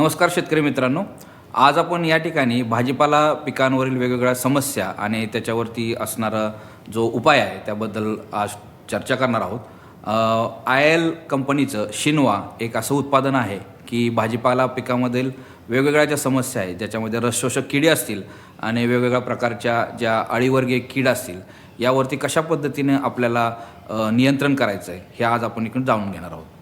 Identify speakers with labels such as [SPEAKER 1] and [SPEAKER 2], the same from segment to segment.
[SPEAKER 1] नमस्कार शेतकरी मित्रांनो. आज आपण या ठिकाणी भाजीपाला पिकांवरील वेगवेगळ्या समस्या आणि त्याच्यावरती असणारा जो उपाय आहे त्याबद्दल आज चर्चा करणार आहोत. आय एल कंपनीचं शिनवा एक असं उत्पादन आहे की भाजीपाला पिकामधील वेगवेगळ्या ज्या समस्या आहेत ज्याच्यामध्ये रसशोषक किडे असतील आणि वेगवेगळ्या प्रकारच्या ज्या अळीवर्गीय कीड असतील यावरती कशा पद्धतीने आपल्याला नियंत्रण करायचं आहे हे आज आपण इकडून जाणून घेणार आहोत.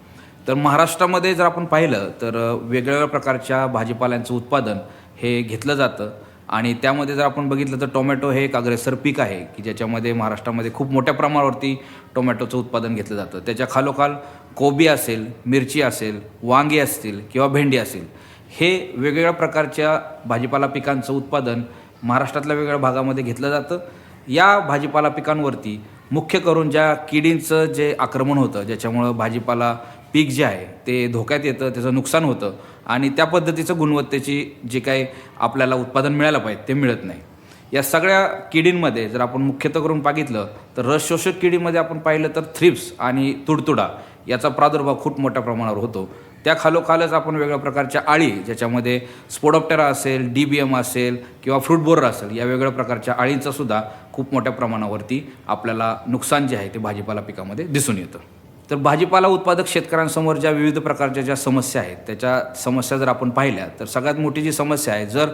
[SPEAKER 1] तर महाराष्ट्रामध्ये जर आपण पाहिलं तर वेगवेगळ्या प्रकारच्या भाजीपाल्यांचं उत्पादन हे घेतलं जातं. आणि त्यामध्ये जर आपण बघितलं तर टोमॅटो हे एक अग्रेसर पीक आहे की ज्याच्यामध्ये महाराष्ट्रामध्ये खूप मोठ्या प्रमाणावरती टोमॅटोचं उत्पादन घेतलं जातं. त्याच्या खालोखाल कोबी असेल मिरची असेल वांगी असतील किंवा भेंडी असेल हे वेगवेगळ्या प्रकारच्या भाजीपाला पिकांचं उत्पादन महाराष्ट्रातल्या वेगवेगळ्या भागामध्ये घेतलं जातं. या भाजीपाला पिकांवरती मुख्य करून ज्या किडींचं जे आक्रमण होतं ज्याच्यामुळं भाजीपाला पीक जे आहे ते धोक्यात येतं त्याचं नुकसान होतं आणि त्या पद्धतीचं गुणवत्तेची जे काही आपल्याला उत्पादन मिळायला पाहिजे ते मिळत नाही. या सगळ्या किडींमध्ये जर आपण मुख्यतः करून बघितलं तर रस शोषक किडीमध्ये आपण पाहिलं तर थ्रिप्स आणि तुडतुडा याचा प्रादुर्भाव खूप मोठ्या प्रमाणावर होतो. त्या खालोखालच आपण वेगळ्या प्रकारच्या आळी ज्याच्यामध्ये स्पोडोप्टेरा असेल डी बी एम असेल किंवा फ्रूट बोरर असेल या वेगळ्या प्रकारच्या आळींचं सुद्धा खूप मोठ्या प्रमाणावरती आपल्याला नुकसान जे आहे ते भाजीपाला पिकामध्ये दिसून येतं. तर भाजीपाला उत्पादक शेतकऱ्यांसमोर ज्या विविध प्रकारच्या ज्या समस्या आहेत त्याच्या समस्या जर आपण पाहिल्या तर सगळ्यात मोठी जी समस्या आहे जर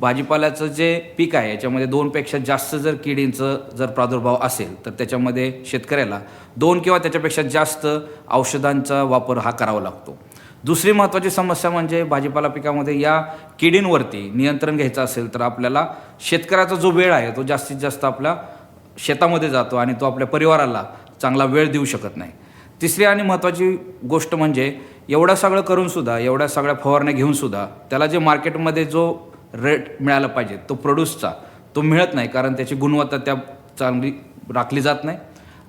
[SPEAKER 1] भाजीपाल्याचं जे पीक आहे याच्यामध्ये दोनपेक्षा जास्त जर किडींचं जर प्रादुर्भाव असेल तर त्याच्यामध्ये शेतकऱ्याला दोन किंवा त्याच्यापेक्षा जास्त औषधांचा वापर हा करावा लागतो. दुसरी महत्त्वाची समस्या म्हणजे भाजीपाला पिकामध्ये या किडींवरती नियंत्रण घ्यायचं असेल तर आपल्याला शेतकऱ्याचा जो वेळ आहे तो जास्तीत जास्त आपल्या शेतामध्ये जातो आणि तो आपल्या परिवाराला चांगला वेळ देऊ शकत नाही. तिसरी आणि महत्त्वाची गोष्ट म्हणजे एवढं सगळं करूनसुद्धा एवढ्या सगळ्या फवारण्या घेऊनसुद्धा त्याला जे मार्केटमध्ये जो रेट मिळाला पाहिजे तो प्रोड्यूसचा तो मिळत नाही कारण त्याची गुणवत्ता त्या चांगली राखली जात नाही.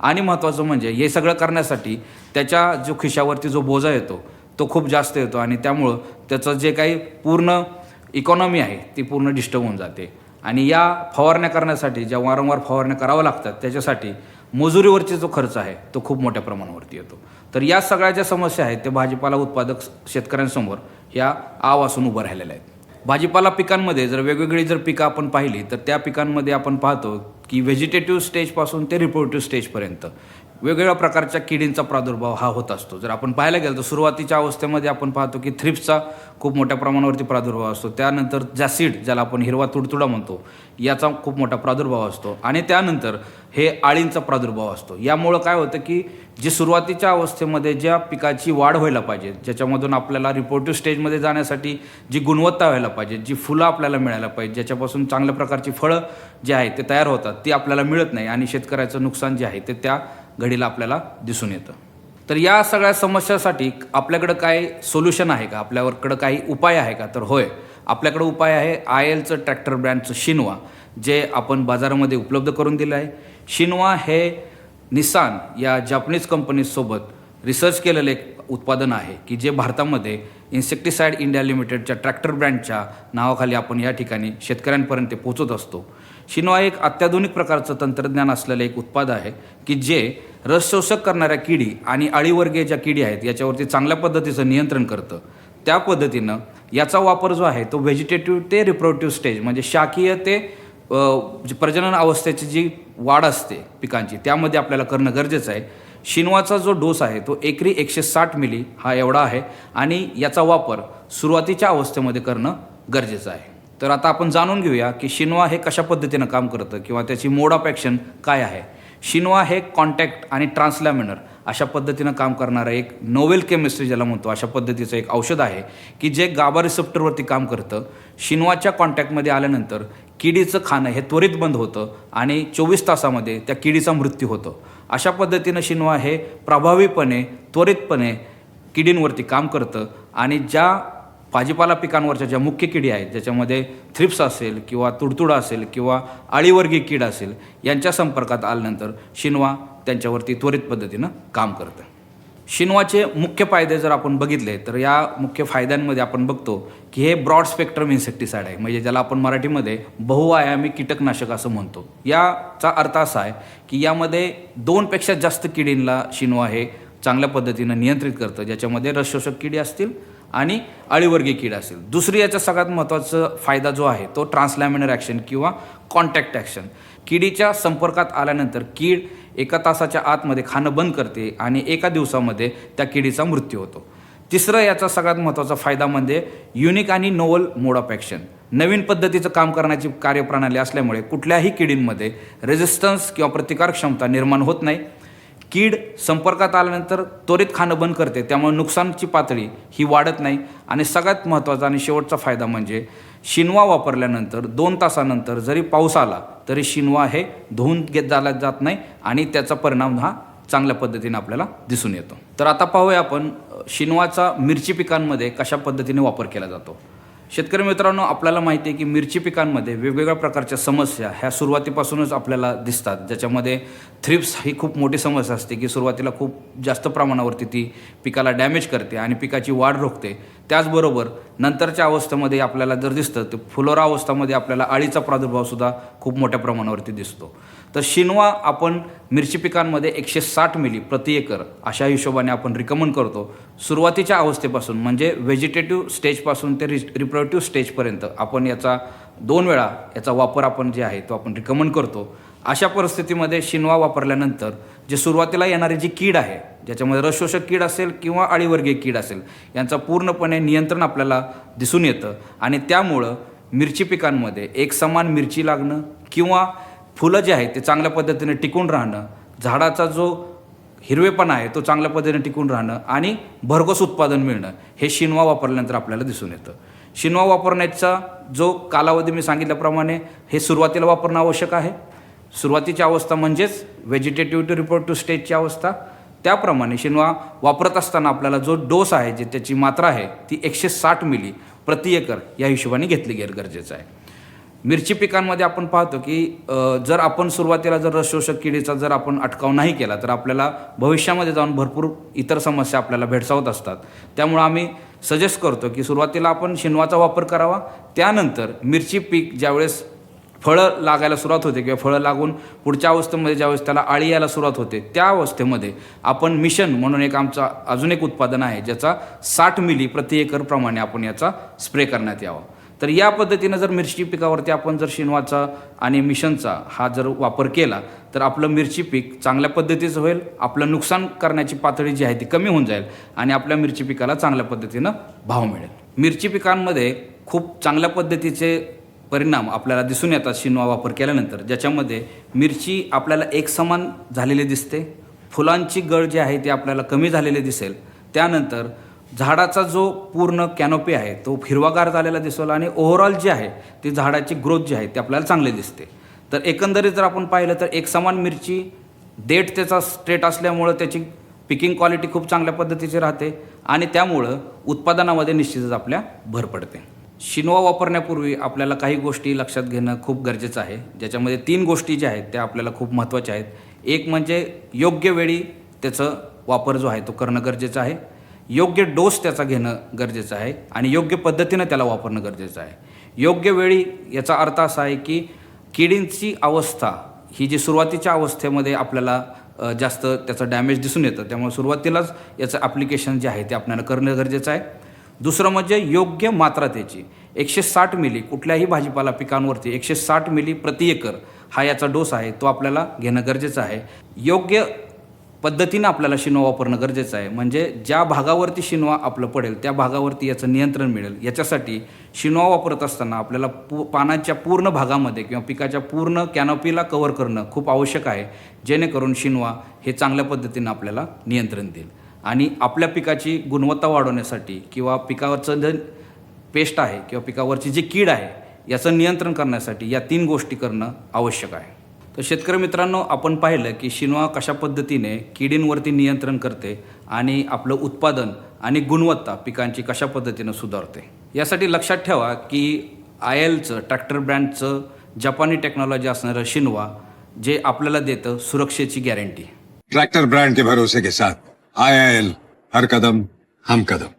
[SPEAKER 1] आणि महत्त्वाचं म्हणजे हे सगळं करण्यासाठी त्याच्या जो खिशावरती जो बोजा येतो तो खूप जास्त येतो आणि त्यामुळं त्याचं जे काही पूर्ण इकॉनॉमी आहे ती पूर्ण डिस्टर्ब होऊन जाते. आणि या फवारण्या करण्यासाठी ज्या वारंवार फवारण्या कराव्या लागतात त्याच्यासाठी मजुरीवरची जो खर्च आहे तो खूप मोठ्या प्रमाणावरती येतो. तर या सगळ्या ज्या समस्या आहेत ते भाजीपाला उत्पादक शेतकऱ्यांसमोर ह्या आवासून उभं राहिलेल्या आहेत भाजीपाला पिकांमध्ये जर वेगवेगळी जर पिकं आपण पाहिली तर त्या पिकांमध्ये आपण पाहतो की व्हेजिटेटिव्ह स्टेजपासून ते रिप्रोडक्टिव्ह स्टेजपर्यंत वेगवेगळ्या प्रकारच्या किडींचा प्रादुर्भाव हा होत असतो. जर आपण पाहायला गेलं तर सुरुवातीच्या अवस्थेमध्ये आपण पाहतो की थ्रिप्सचा खूप मोठ्या प्रमाणावरती प्रादुर्भाव असतो. त्यानंतर जॅसिड ज्याला आपण हिरवा तुडतुडा म्हणतो याचा खूप मोठा प्रादुर्भाव असतो. आणि त्यानंतर हे आळींचा प्रादुर्भाव असतो. यामुळं काय होतं की जे सुरुवातीच्या अवस्थेमध्ये ज्या पिकाची वाढ व्हायला पाहिजे ज्याच्यामधून आपल्याला रिपोर्टिव्ह स्टेजमध्ये जाण्यासाठी जी गुणवत्ता व्हायला पाहिजे जी फुलं आपल्याला मिळायला पाहिजे ज्याच्यापासून चांगल्या प्रकारची फळं जे आहेत ते तयार होतात ती आपल्याला मिळत नाही आणि शेतकऱ्याचं नुकसान जे आहे ते त्या घडीला आपल्याला दिसून येतं. तर या सगळ्या समस्यासाठी आपल्याकडं काय सोल्युशन आहे का? आपल्याकडं काही उपाय आहे का? तर होय आपल्याकडं उपाय आहे आय एलचं ट्रॅक्टर ब्रँडचं शिनवा जे आपण बाजारामध्ये उपलब्ध करून दिलं आहे शिनवा हे निसान या जापनीज कंपनीसोबत रिसर्च केलेलं एक उत्पादन आहे की जे भारतामध्ये इन्सेक्टिसाइड इंडिया लिमिटेडच्या ट्रॅक्टर ब्रँडच्या नावाखाली आपण या ठिकाणी शेतकऱ्यांपर्यंत पोहोचत पोचत असतो. शिनवा एक अत्याधुनिक प्रकारचं तंत्रज्ञान असलेलं एक उत्पाद आहे की जे रस शोषक करणाऱ्या किडी आणि अळीवर्गीय ज्या किडी आहेत याच्यावरती चांगल्या पद्धतीचं नियंत्रण करतं. त्या पद्धतीनं याचा वापर जो आहे तो व्हेजिटेटिव्ह ते रिप्रोडक्टिव्ह स्टेज म्हणजे शाकीय ते प्रजनन अवस्थेची जी वाढ असते पिकांची त्यामध्ये आपल्याला करणं गरजेचं आहे. शिनवाचा जो डोस आहे तो एकरी एकशे साठ मिली हा एवढा आहे आणि याचा वापर सुरुवातीच्या अवस्थेमध्ये करणं गरजेचं आहे. तर आता आपण जाणून घेऊया की शिनवा हे कशा पद्धतीनं काम करतं किंवा त्याची मोड ऑफ ॲक्शन काय आहे. शिनवा हे कॉन्टॅक्ट आणि ट्रान्सलॅमिनर अशा पद्धतीनं काम करणारं एक नोवेल केमिस्ट्री ज्याला म्हणतो अशा पद्धतीचं एक औषध आहे की जे गाबा रिसेप्टरवरती काम करतं. शिनवाच्या कॉन्टॅक्टमध्ये आल्यानंतर किडीचं खाणं हे त्वरित बंद होतं आणि चोवीस तासामध्ये त्या किडीचा मृत्यू होतो. अशा पद्धतीनं शिनवा हे प्रभावीपणे त्वरितपणे किडींवरती काम करतं आणि ज्या भाजीपाला पिकांवरच्या ज्या मुख्य किडी आहेत ज्याच्यामध्ये थ्रिप्स असेल किंवा तुडतुडा असेल किंवा अळीवर्गीय कीड असेल यांच्या संपर्कात आल्यानंतर शिनवा त्यांच्यावरती त्वरित पद्धतीनं काम करतं. शिनवाचे मुख्य फायदे जर आपण बघितले तर या मुख्य फायद्यांमध्ये आपण बघतो की हे ब्रॉड स्पेक्ट्रम इन्सेक्टिसाइड आहे. म्हणजे ज्याला आपण मराठीमध्ये बहुआयामी कीटकनाशक असं म्हणतो. याचा अर्थ असा आहे की यामध्ये दोनपेक्षा जास्त किडींना शिनवा हे चांगल्या पद्धतीनं नियंत्रित करतं. ज्याच्यामध्ये रसशोषक किडी असतील आणि अळीवर्गीय कीड असेल दुसरी याचा सगळ्यात महत्त्वाचा फायदा जो आहे तो ट्रान्सलॅमिनर ॲक्शन किंवा कॉन्टॅक्ट ॲक्शन. किडीच्या संपर्कात आल्यानंतर कीड एका तासाच्या आतमध्ये खाणं बंद करते आणि एका दिवसामध्ये त्या किडीचा मृत्यू होतो. तिसरं याचा सगळ्यात महत्त्वाचा फायदा म्हणजे युनिक आणि नोवल मोड ऑफ ॲक्शन नवीन पद्धतीचं काम करण्याची कार्यप्रणाली असल्यामुळे कुठल्याही किडींमध्ये रेझिस्टन्स किंवा प्रतिकार क्षमता निर्माण होत नाही. कीड संपर्कात आल्यानंतर त्वरित खाणं बंद करते त्यामुळे नुकसानची पातळी ही वाढत नाही. आणि सगळ्यात महत्त्वाचा आणि शेवटचा फायदा म्हणजे शिनवा वापरल्यानंतर दोन तासानंतर जरी पाऊस आला तरी शिनवा हे धुवून घेत झाला जात नाही आणि त्याचा परिणाम हा चांगल्या पद्धतीने आपल्याला दिसून येतो. तर आता पाहूया आपण शिनवाचा मिरची पिकांमध्ये कशा पद्धतीने वापर केला जातो. शेतकरी मित्रांनो आपल्याला माहिती आहे की मिरची पिकांमध्ये वेगवेगळ्या प्रकारच्या समस्या ह्या सुरुवातीपासूनच आपल्याला दिसतात. ज्याच्यामध्ये थ्रिप्स ही खूप मोठी समस्या असते की सुरुवातीला खूप जास्त प्रमाणावरती ती पिकाला डॅमेज करते आणि पिकाची वाढ रोखते. त्याचबरोबर नंतरच्या अवस्थेमध्ये आपल्याला जर दिसतं तर फुलोरा अवस्थामध्ये आपल्याला अळीचा प्रादुर्भावसुद्धा खूप मोठ्या प्रमाणावरती दिसतो. तर शिनवा आपण मिरची पिकांमध्ये एकशे साठ मिली प्रति एकर अशा हिशोबाने आपण रिकमेंड करतो. सुरुवातीच्या अवस्थेपासून म्हणजे व्हेजिटेटिव्ह स्टेजपासून ते रि रिप्रोडक्टिव्ह स्टेजपर्यंत आपण याचा दोन वेळा याचा वापर आपण जे आहे तो आपण रिकमेंड करतो. अशा परिस्थितीमध्ये शिनवा वापरल्यानंतर जे सुरुवातीला येणारी जी कीड आहे ज्याच्यामध्ये रसशोषक कीड असेल किंवा अळीवर्गीय कीड असेल यांचा पूर्णपणे नियंत्रण आपल्याला दिसून येतं आणि त्यामुळं मिरची पिकांमध्ये एक समान मिरची लागणं किंवा फुलं जे आहेत ते चांगल्या पद्धतीने टिकून राहणं झाडाचा जो हिरवेपणा आहे तो चांगल्या पद्धतीने टिकून राहणं आणि भरघोस उत्पादन मिळणं हे शिनवा वापरल्यानंतर आपल्याला दिसून येतं. शिनवा वापरण्याचा जो कालावधी मी सांगितल्याप्रमाणे हे सुरुवातीला वापरणं आवश्यक आहे. सुरुवातीची अवस्था म्हणजेच व्हेजिटेटिव्ह टू रिपोर्टिव्ह स्टेजची अवस्था. त्याप्रमाणे शिनवा वापरत असताना आपल्याला जो डोस आहे जे त्याची मात्रा आहे ती एकशे साठ मिली प्रति एकर या हिशोबाने घेतली गेलं गरजेचं आहे. मिरची पिकांमध्ये आपण पाहतो की जर आपण सुरुवातीला जर रसशोषक किडीचा जर आपण अटकाव नाही केला तर आपल्याला भविष्यामध्ये जाऊन भरपूर इतर समस्या आपल्याला भेडसावत असतात. त्यामुळं आम्ही सजेस्ट करतो की सुरुवातीला आपण शिनवाचा वापर करावा. त्यानंतर मिरची पीक ज्यावेळेस फळं लागायला सुरुवात होते किंवा फळं लागून पुढच्या अवस्थेमध्ये ज्यावेळेस त्याला आळी यायला सुरुवात होते त्या अवस्थेमध्ये आपण मिशन म्हणून एक आमचा अजून एक उत्पादन आहे ज्याचा साठ मिली प्रति एकर प्रमाणे आपण याचा स्प्रे करण्यात यावा. तर या पद्धतीनं जर मिरची पिकावरती आपण जर शिनवाचा आणि मिशनचा हा जर वापर केला तर आपलं मिरची पीक चांगल्या पद्धतीचं होईल आपलं नुकसान करण्याची पातळी जी आहे ती कमी होऊन जाईल आणि आपल्या मिरची पिकाला चांगल्या पद्धतीनं भाव मिळेल. मिरची पिकांमध्ये खूप चांगल्या पद्धतीचे परिणाम आपल्याला दिसून येतात शिनवा वापर केल्यानंतर. ज्याच्यामध्ये मिरची आपल्याला एकसमान झालेली दिसते. फुलांची गळ जी आहे ती आपल्याला कमी झालेली दिसेल. त्यानंतर झाडाचा जो पूर्ण कॅनोपी आहे तो हिरवागार झालेला दिसेल आणि ओव्हरऑल जी आहे ती झाडाची ग्रोथ जी आहे ती आपल्याला चांगली दिसते. तर एकंदरीत जर आपण पाहिलं तर एकसमान मिरची देठ त्याचा स्ट्रेट असल्यामुळं त्याची पिकिंग क्वालिटी खूप चांगल्या पद्धतीची राहते आणि त्यामुळं उत्पादनामध्ये निश्चितच आपल्या भर पडते. शिनवा वापरण्यापूर्वी आपल्याला काही गोष्टी लक्षात घेणं खूप गरजेचं आहे. ज्याच्यामध्ये तीन गोष्टी ज्या आहेत त्या आपल्याला खूप महत्त्वाच्या आहेत. एक म्हणजे योग्य वेळी त्याचं वापर जो आहे तो करणं गरजेचं आहे. योग्य डोस त्याचा घेणं गरजेचं आहे आणि योग्य पद्धतीनं त्याला वापरणं गरजेचं आहे. योग्य वेळी याचा अर्थ असा आहे की किडींची अवस्था ही जी सुरुवातीच्या अवस्थेमध्ये आपल्याला जास्त त्याचं डॅमेज दिसून येतं त्यामुळे सुरुवातीलाच याचं ॲप्लिकेशन जे आहे ते आपल्याला करणं गरजेचं आहे. दुसरं म्हणजे योग्य मात्रा त्याची एकशे साठ मिली कुठल्याही भाजीपाला पिकांवरती एकशे साठ मिली प्रति एकर हा याचा डोस आहे तो आपल्याला घेणं गरजेचं आहे. योग्य पद्धतीनं आपल्याला शिनवा वापरणं गरजेचं आहे. म्हणजे ज्या भागावरती शिनवा आपलं पडेल त्या भागावरती याचं नियंत्रण मिळेल. याच्यासाठी शिनवा वापरत असताना आपल्याला पू पानाच्या पूर्ण भागामध्ये किंवा पिकाच्या पूर्ण कॅनोपीला कव्हर करणं खूप आवश्यक आहे. जेणेकरून शिनवा हे चांगल्या पद्धतीनं आपल्याला नियंत्रण देईल. आणि आपल्या पिकाची गुणवत्ता वाढवण्यासाठी किंवा पिकावरचं जे पेस्ट आहे किंवा पिकावरची जी कीड आहे याचं नियंत्रण करण्यासाठी या तीन गोष्टी करणं आवश्यक आहे. तर शेतकरी मित्रांनो आपण पाहिलं की शिनवा कशा पद्धतीने किडींवरती नियंत्रण करते आणि आपलं उत्पादन आणि गुणवत्ता पिकांची कशा पद्धतीनं सुधारते. यासाठी लक्षात ठेवा की आय एलचं ट्रॅक्टर ब्रँडचं जपानी टेक्नॉलॉजी असणारं शिनवा जे आपल्याला देतं सुरक्षेची गॅरंटी.
[SPEAKER 2] ट्रॅक्टर ब्रँड के भरोसे के साथ. आईआईएल हर कदम हम कदम.